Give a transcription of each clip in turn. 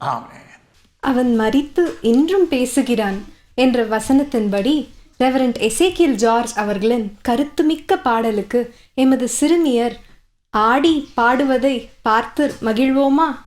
ஆமென். அவன் மரித்து இன்றும் பேசுகிறான் என்ற வசனத்தின்படி ரெவரண்ட் எசேக்கியல் ஜார்ஜ் அவர்களின் கருத்துமிக்க பாடலுக்கு எமது சிறுமியர் ஆடி பாடுவதை பார்த்து மகிழ்வோமா?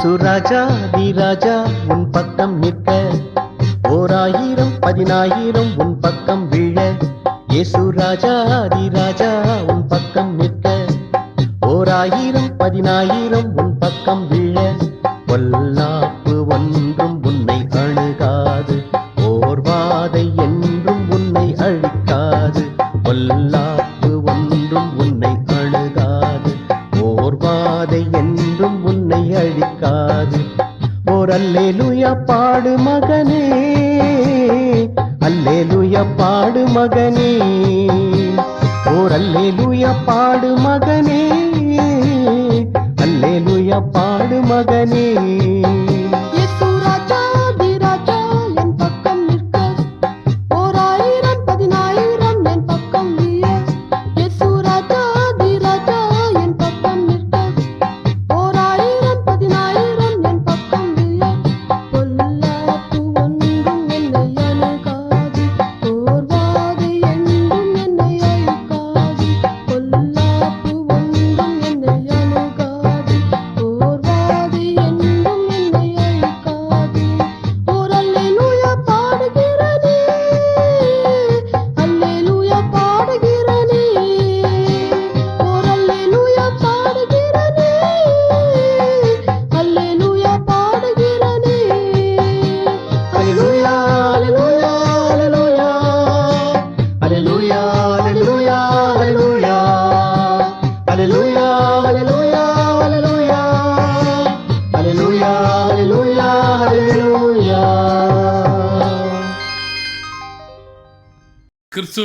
இயேசு ராஜா ராஜா உன் பக்கம் நிற்க. ஓராயிரம் பதினாயிரம் உன் பக்கம் விழ. இயேசு ராஜா தி ராஜா உன் பக்கம் நிற்க. ஓராயிரம் பதினாயிரம் உன் பக்கம் விழ. பாடு மகனே.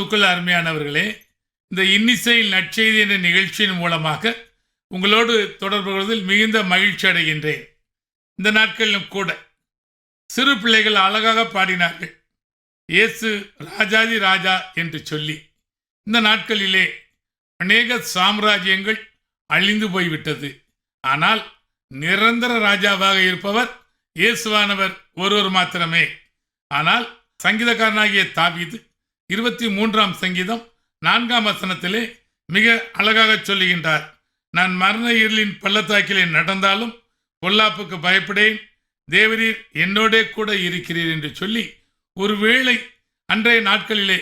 கிறிஸ்துவுக்குள் அருமையானவர்களே இந்த இன்னிசையில் நற்செய்தி என்ற நிகழ்ச்சியின் மூலமாக உங்களோடு தொடர்பு கொள்வதில் மிகுந்த மகிழ்ச்சி அடைகின்றேன். இந்த நாட்களிலும் கூட சிறு பிள்ளைகள் அழகாக பாடினார்கள். இயேசு ராஜாதி ராஜா என்று சொல்லி இந்த நாட்களிலே அநேக சாம்ராஜ்யங்கள் அழிந்து போய்விட்டது. ஆனால் நிரந்தர ராஜாவாக இருப்பவர் இயேசுவானவர் ஒருவர் மாத்திரமே. ஆனால் சங்கீதக்காரனாகிய தாவிது இருபத்தி மூன்றாம் சங்கீதம் நான்காம் வசனத்திலே மிக அழகாக சொல்லுகின்றார். நான் மரண இருளின் பள்ளத்தாக்கிலே நடந்தாலும் பொல்லாப்புக்கு பயப்படேன். தேவரீர் என்னோடே கூட இருக்கிறீர் என்று சொல்லி ஒருவேளை அன்றைய நாட்களிலே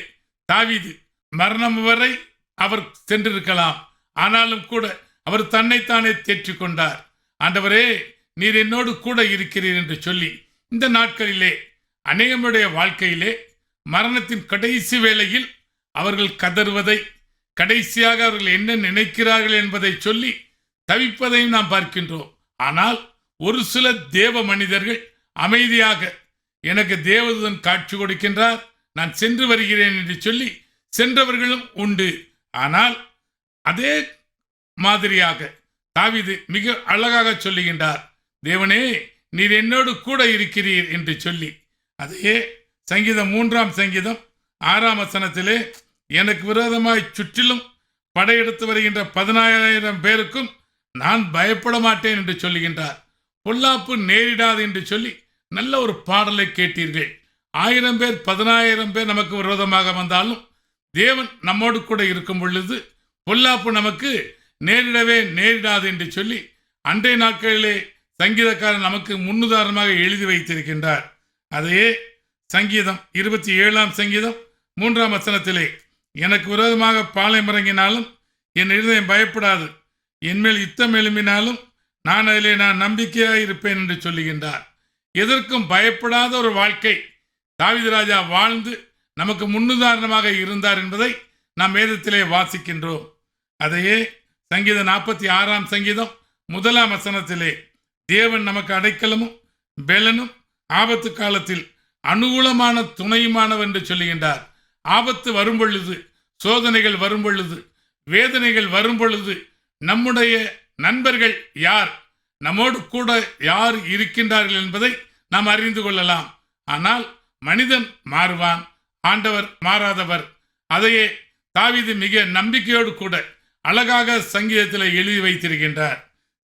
தாவிது மரணம் வரை அவர் சென்றிருக்கலாம். ஆனாலும் கூட அவர் தன்னைத்தானே தேற்றிக் கொண்டார். ஆண்டவரே நீர் என்னோடு கூட இருக்கிறீர் என்று சொல்லி இந்த நாட்களிலே அநேகமுடைய வாழ்க்கையிலே மரணத்தின் கடைசி வேளையில் அவர்கள் கதறுவதை கடைசியாக அவர்கள் என்ன நினைக்கிறார்கள் என்பதை சொல்லி தவிப்பதையும் நாம் பார்க்கின்றோம். ஆனால் ஒரு சில தேவ மனிதர்கள் அமைதியாக எனக்கு தேவதூதன் காட்சி கொடுக்கின்றார் நான் சென்று வருகிறேன் என்று சொல்லி சென்றவர்களும் உண்டு. ஆனால் அதே மாதிரியாக தாவிது மிக அழகாக சொல்லுகின்றார் தேவனே நீர் என்னோடு கூட இருக்கிறீர் என்று சொல்லி அதையே சங்கீதம் மூன்றாம் சங்கீதம் ஆறாம் வசனத்திலே எனக்கு விரோதமாய் சுற்றிலும் படையெடுத்து வருகின்ற பதினாயிரம் பேருக்கும் நான் பயப்பட மாட்டேன் என்று சொல்லுகின்றார். பொல்லாப்பு நேரிடாது என்று சொல்லி நல்ல ஒரு பாடலை கேட்டீர்கள். ஆயிரம் பேர் பதினாயிரம் பேர் நமக்கு விரோதமாக வந்தாலும் தேவன் நம்மோடு கூட இருக்கும் பொழுது பொல்லாப்பு நமக்கு நேரிடவே நேரிடாது என்று சொல்லி அன்றைய நாட்களிலே சங்கீதக்காரன் நமக்கு முன்னுதாரணமாக எழுதி வைத்திருக்கின்றார். அதையே சங்கீதம் இருபத்தி ஏழாம் சங்கீதம் மூன்றாம் வசனத்திலே எனக்கு விரோதமாக பாலை மறங்கினாலும் என் இருதயம் பயப்படாது. என்மேல் யுத்தம் எழும்பினாலும் நான் அதிலே நான் நம்பிக்கையாக இருப்பேன் என்று சொல்லுகின்றார். எதற்கும் பயப்படாத ஒரு வாழ்க்கை. தாவித ராஜா வாழ்ந்து நமக்கு முன்னுதாரணமாக இருந்தார் என்பதை நாம் வேதத்திலே வாசிக்கின்றோம். அதையே சங்கீதம் நாற்பத்தி ஆறாம் சங்கீதம் முதலாம் வசனத்திலே தேவன் நமக்கு அடைக்கலமும் பெலனும் ஆபத்து காலத்தில் அனுகூலமான துணையுமானவன் என்று சொல்லுகின்றார். ஆபத்து வரும் பொழுது சோதனைகள் வரும் பொழுது வேதனைகள் வரும் பொழுது நம்முடைய நண்பர்கள் யார் நம்மோடு கூட யார் இருக்கின்றார்கள் என்பதை நாம் அறிந்து கொள்ளலாம். ஆனால் மனிதன் மாறுவான் ஆண்டவர் மாறாதவர். அதையே தாவிது மிக நம்பிக்கையோடு கூட அழகாக சங்கீதத்தில் எழுதி வைத்திருக்கின்றார்.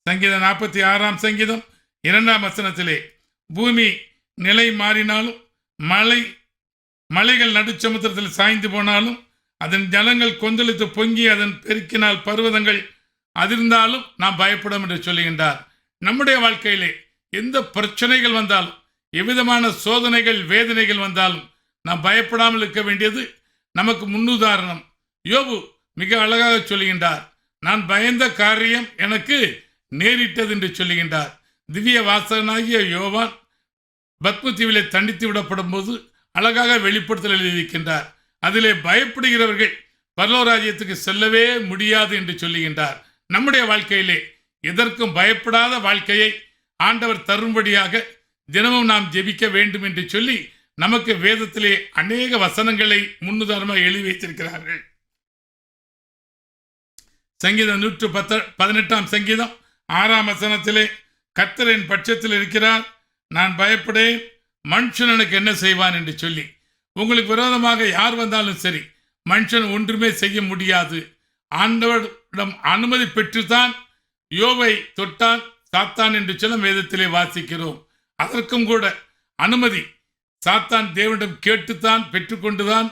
சங்கீதம் நாற்பத்தி ஆறாம் சங்கீதம் இரண்டாம் வசனத்திலே பூமி நிலை மாறினாலும் மலை மலைகள் நடுச்சமுத்திரத்தில் சாய்ந்து போனாலும் அதன் ஜலங்கள் கொந்தளித்து பொங்கி அதன் பெருக்கினால் பர்வதங்கள் அதிர்ந்தாலும் நாம் பயப்படும் என்று சொல்லுகின்றார். நம்முடைய வாழ்க்கையிலே எந்த பிரச்சனைகள் வந்தாலும் எவ்விதமான சோதனைகள் வேதனைகள் வந்தாலும் நாம் பயப்படாமல் இருக்க வேண்டியது நமக்கு முன்னுதாரணம். யோபு மிக அழகாக சொல்லுகின்றார் நான் பயந்த காரியம் எனக்கு நேரிட்டது என்று சொல்லுகின்றார். திவ்ய வாசகனாகிய யோவான் பத்மதீவிலே தண்டித்து விடப்படும் போது அழகாக வெளிப்படுத்தல் எழுதியிருக்கின்றார். அதிலே பயப்படுகிறவர்கள் பரலோராஜ்யத்துக்கு செல்லவே முடியாது என்று சொல்லுகின்றார். நம்முடைய வாழ்க்கையிலே எதற்கும் பயப்படாத வாழ்க்கையை ஆண்டவர் தரும்படியாக தினமும் நாம் ஜெபிக்க வேண்டும் என்று சொல்லி நமக்கு வேதத்திலே அநேக வசனங்களை முன்னுதாரணமாக எழுதி வைத்திருக்கிறார்கள். சங்கீதம் நூற்று பத்த பதினெட்டாம் சங்கீதம் ஆறாம் வசனத்திலே கர்த்தரின் பட்சத்தில் இருக்கிறார். நான் பயப்படேன். மனுஷன் எனக்கு என்ன செய்வான் என்று சொல்லி. உங்களுக்கு விரோதமாக யார் வந்தாலும் சரி மனுஷன் ஒன்றுமே செய்ய முடியாது. ஆண்டவரிடம் அனுமதி பெற்றுத்தான் யோவை தொட்டான் சாத்தான் என்று சொல்ல வேதத்திலே வாசிக்கிறோம். அதற்கும் கூட அனுமதி. சாத்தான் தேவனிடம் கேட்டுத்தான் பெற்றுக்கொண்டுதான்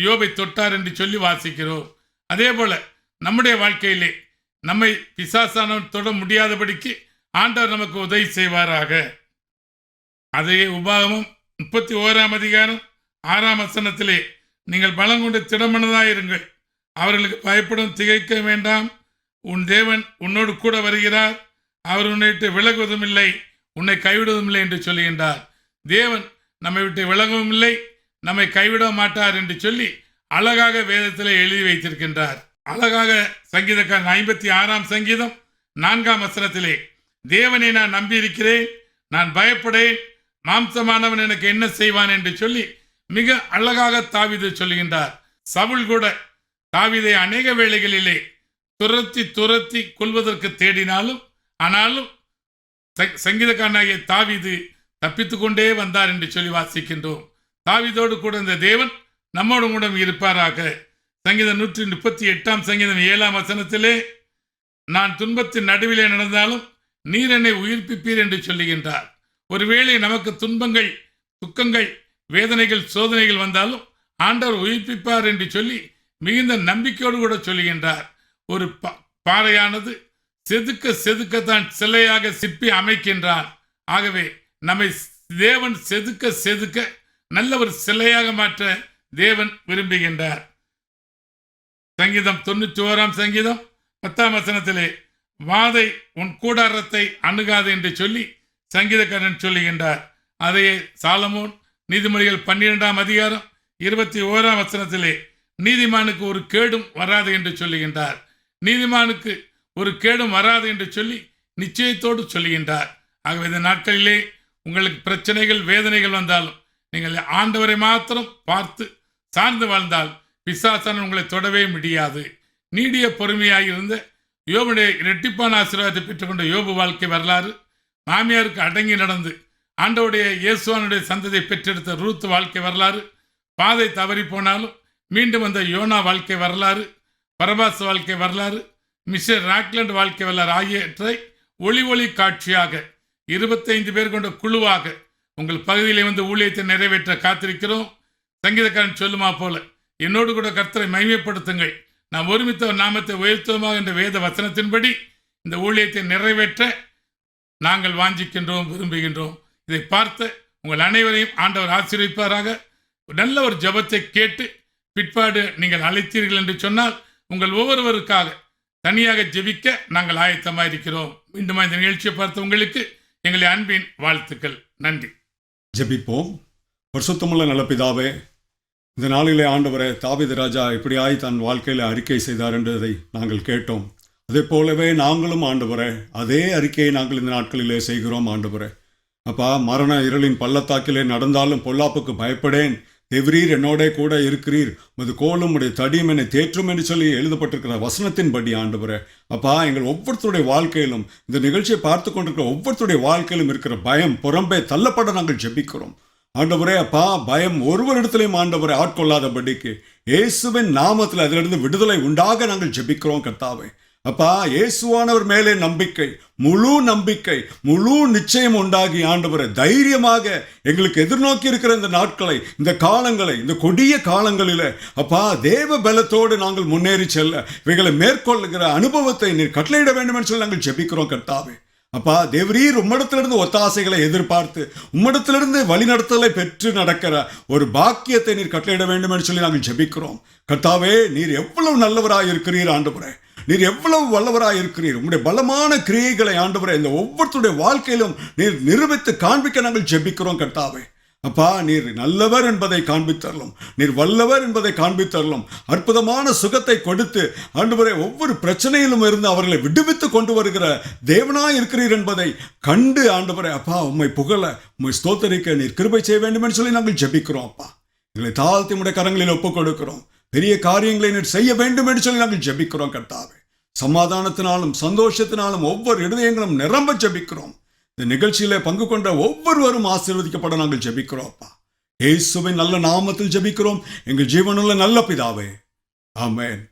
யோபை தொட்டார் என்று சொல்லி வாசிக்கிறோம். அதே போல நம்முடைய வாழ்க்கையிலே நம்மை பிசாசானவன் தொட முடியாதபடிக்கு ஆண்டவர் நமக்கு உதவி செய்வாராக. அதையே உபாகமும் முப்பத்தி ஓராம் அதிகாரம் ஆறாம் வசனத்திலே நீங்கள் பலம் கொண்டு திடமனதாயிருங்கள் அவர்களுக்கு பயப்படும் திகைக்க வேண்டாம். உன் தேவன் உன்னோடு கூட வருகிறார். அவர் உன்னை விட்டு விலகுவதும் இல்லை. உன்னை கைவிடுவதும் இல்லை என்று சொல்லுகின்றார். தேவன் நம்மை விட்டு விலகவும் இல்லை நம்மை கைவிட மாட்டார் என்று சொல்லி அழகாக வேதத்திலே எழுதி வைத்திருக்கின்றார். அழகாக சங்கீதக்காரன் ஐம்பத்தி ஆறாம் சங்கீதம் நான்காம் வசனத்திலே தேவனை நான் நம்பியிருக்கிறேன் நான் பயப்படேன் மாம்சமானவன் எனக்கு என்ன செய்வான் என்று சொல்லி மிக அழகாக தாவிது சொல்கின்றார் சவுல் கூட தாவிதை அநேக வேளைகளிலே துரத்தி துரத்தி கொள்வதற்கு தேடினாலும் ஆனாலும் சங்கீதக்காரனாகிய தாவிது தப்பித்து கொண்டே வந்தார் என்று சொல்லி வாசிக்கின்றோம். தாவிதோடு கூட இந்த தேவன் நம்மோடு கூட இருப்பாராக. சங்கீதம் நூற்றி முப்பத்தி எட்டாம் சங்கீதம் ஏழாம் வசனத்திலே நான் துன்பத்தின் நடுவிலே நடந்தாலும் நீர் என்னை உயிர்ப்பிப்பீர் என்று சொல்லுகின்றார். ஒருவேளை நமக்கு துன்பங்கள் துக்கங்கள் வேதனைகள் சோதனைகள் வந்தாலும் ஆண்டவர் உயிர்ப்பிப்பார் என்று சொல்லி மிகுந்த நம்பிக்கையோடு கூட சொல்லுகின்றார். ஒரு பாறையானது செதுக்க செதுக்கத்தான் சிலையாக சிற்பி அமைக்கின்றான். ஆகவே நம்மை தேவன் செதுக்க செதுக்க நல்ல ஒரு சிலையாக மாற்ற தேவன் விரும்புகின்றார். சங்கீதம் தொண்ணூற்றி ஓராம் சங்கீதம் பத்தாம் வசனத்திலே வாதை உன் கூடாரத்தை அணுகாது என்று சொல்லி சங்கீதக்காரன் சொல்லுகின்றார். அதையே சாலமோன் நீதிமொழிகள் பன்னிரெண்டாம் அதிகாரம் இருபத்தி ஓராம் வசனத்திலே நீதிமானுக்கு ஒரு கேடும் வராது என்று சொல்லுகின்றார். நீதிமானுக்கு ஒரு கேடும் வராது என்று சொல்லி நிச்சயத்தோடு சொல்லுகின்றார். ஆகவே இந்த நாட்களிலே உங்களுக்கு பிரச்சனைகள் வேதனைகள் வந்தாலும் நீங்கள் ஆண்டவரை மாத்திரம் பார்த்து சார்ந்து வாழ்ந்தால் பிசாசன் உங்களை தொடவே முடியாது. நீடிய பொறுமையாக இருந்த யோபுடைய இரட்டிப்பான ஆசீர்வாதத்தை பெற்றுக்கொண்ட யோபு வாழ்க்கை வரலாறு மாமியாருக்கு அடங்கி நடந்து ஆண்டவுடைய இயேசுவானுடைய சந்ததியை பெற்றெடுத்த ரூத் வாழ்க்கை வரலாறு பாதை தவறி போனாலும் மீண்டும் வந்த யோனா வாழ்க்கை வரலாறு பரபாஸ் வாழ்க்கை வரலாறு மிஸ்டர் ராக்லண்ட் வாழ்க்கை வரலாறு ஆகியவற்றை ஒளி ஒளி காட்சியாக இருபத்தைந்து பேர் கொண்ட குழுவாக உங்கள் பகுதியிலே வந்து ஊழியத்தை நிறைவேற்ற காத்திருக்கிறோம். சங்கீதக்காரன் சொல்லுமா போல என்னோடு கூட கர்த்தரை மகிமைப்படுத்துங்கள். நாம் ஒருமித்த நாமத்தை உயர்த்துவோமா என்ற வேத வசனத்தின்படி இந்த ஊழியத்தை நிறைவேற்ற நாங்கள் வாஞ்சிக்கின்றோம் விரும்புகின்றோம். இதை பார்த்து உங்கள் அனைவரையும் ஆண்டவர் ஆசீர்விப்பாராக. நல்ல ஒரு ஜெபத்தை கேட்டு பிற்பாடு நீங்கள் அழைத்தீர்கள் என்று சொன்னால் உங்கள் ஒவ்வொருவருக்காக தனியாக ஜெபிக்க நாங்கள் ஆயத்தமாக இருக்கிறோம். மீண்டும் இந்த நிகழ்ச்சியை பார்த்த உங்களுக்கு எங்களை அன்பின் வாழ்த்துக்கள். நன்றி. ஜெபிப்போம். வருஷத்தமுள்ள நல்லபிதாவே இந்த நாளிலே ஆண்டவரே தாபித ராஜா இப்படியாய் தன் வாழ்க்கையில் அறிக்கை செய்தார் என்றதை நாங்கள் கேட்டோம். அதே போலவே நாங்களும் ஆண்டவரே அதே அறிக்கையை நாங்கள் இந்த நாட்களிலே செய்கிறோம் ஆண்டவரே. அப்பா மரண இருளின் பள்ளத்தாக்கிலே நடந்தாலும் பொல்லாப்புக்கு பயப்படேன். எவ்ரீர் என்னோட கூட இருக்கிறீர். உமது கோலும் உடைய தடியும் என்னை தேற்றும் என்று சொல்லி எழுதப்பட்டிருக்கிற வசனத்தின்படி ஆண்டவரே. அப்பா எங்கள் ஒவ்வொருத்தருடைய வாழ்க்கையிலும் இந்த நிகழ்ச்சியை பார்த்து கொண்டிருக்கிற ஒவ்வொருத்தருடைய வாழ்க்கையிலும் இருக்கிற பயம் புறம்பே தள்ளப்பட நாங்கள் ஜெபிக்கிறோம். ஆண்டவரே அப்பா பயம் ஒருவரிடத்திலையும் ஆண்டவரை ஆட்கொள்ளாதபடிக்கு இயேசுவின் நாமத்தில் அதிலிருந்து விடுதலை உண்டாக நாங்கள் ஜெபிக்கிறோம் கர்த்தாவை. அப்பா இயேசுவானவர் மேலே நம்பிக்கை முழு நம்பிக்கை முழு நிச்சயம் உண்டாகி ஆண்டவரை தைரியமாக எங்களுக்கு எதிர்நோக்கி இருக்கிற இந்த நாட்களை இந்த காலங்களை இந்த கொடிய காலங்களில் அப்பா தேவ பலத்தோடு நாங்கள் முன்னேறி செல்ல இவைகளை மேற்கொள்ளுகிற அனுபவத்தை நீர் கட்டளையிட வேண்டும் என்று சொல்லி நாங்கள் ஜெபிக்கிறோம் கர்த்தாவே. அப்பா தேவரீர் உம்மிடத்திலிருந்து ஒத்தாசைகளை எதிர்பார்த்து உம்மிடத்திலிருந்து வழிநடத்தலை பெற்று நடக்கிற ஒரு பாக்கியத்தை நீர் கட்டளையிட வேண்டும் என்று சொல்லி நாங்கள் ஜெபிக்கிறோம். கர்த்தாவே நீர் எவ்வளவு நல்லவராக இருக்கிறீர் ஆண்டவரே. நீர் எவ்வளவு வல்லவராக இருக்கிறீர். உங்களுடைய பலமான கிரியைகளை ஆண்டவரை இந்த ஒவ்வொருத்தருடைய வாழ்க்கையிலும் நீர் நிரூபித்து காண்பிக்க நாங்கள் ஜெபிக்கிறோம் கர்த்தாவே. அப்பா நீர் நல்லவர் என்பதை காண்பித்தரலும் நீர் வல்லவர் என்பதை காண்பித்தரலும் அற்புதமான சுகத்தை கொடுத்து ஆண்டவரை ஒவ்வொரு பிரச்சனையிலும் இருந்து அவர்களை விடுவித்து கொண்டு வருகிற தேவனாய் இருக்கிறீர் என்பதை கண்டு ஆண்டவரை அப்பா உம்மை புகழ உம்மை ஸ்தோத்தரிக்க நீர் கிருபை செய்ய வேண்டும் என்று சொல்லி நாங்கள் ஜெபிக்கிறோம் அப்பா. எங்களை தாழ்த்தி உடைய கரங்களில் ஒப்புக் கொடுக்கிறோம் பெரிய காரியங்களை நீர் செய்ய வேண்டும் என்று சொல்லி நாங்கள் ஜெபிக்கிறோம் கர்த்தாவே. சமாதானத்தினாலும் சந்தோஷத்தினாலும் ஒவ்வொரு இருதயங்களும் நிரம்ப ஜெபிக்கிறோம். இந்த நிகழ்ச்சியில பங்கு கொண்ட ஒவ்வொருவரும் ஆசீர்வதிக்கப்பட நாங்கள் ஜெபிக்கிறோம் அப்பா. இயேசுவின் நல்ல நாமத்தில் ஜெபிக்கிறோம். எங்கள் ஜீவனுள்ள நல்ல பிதாவே. ஆமேன்.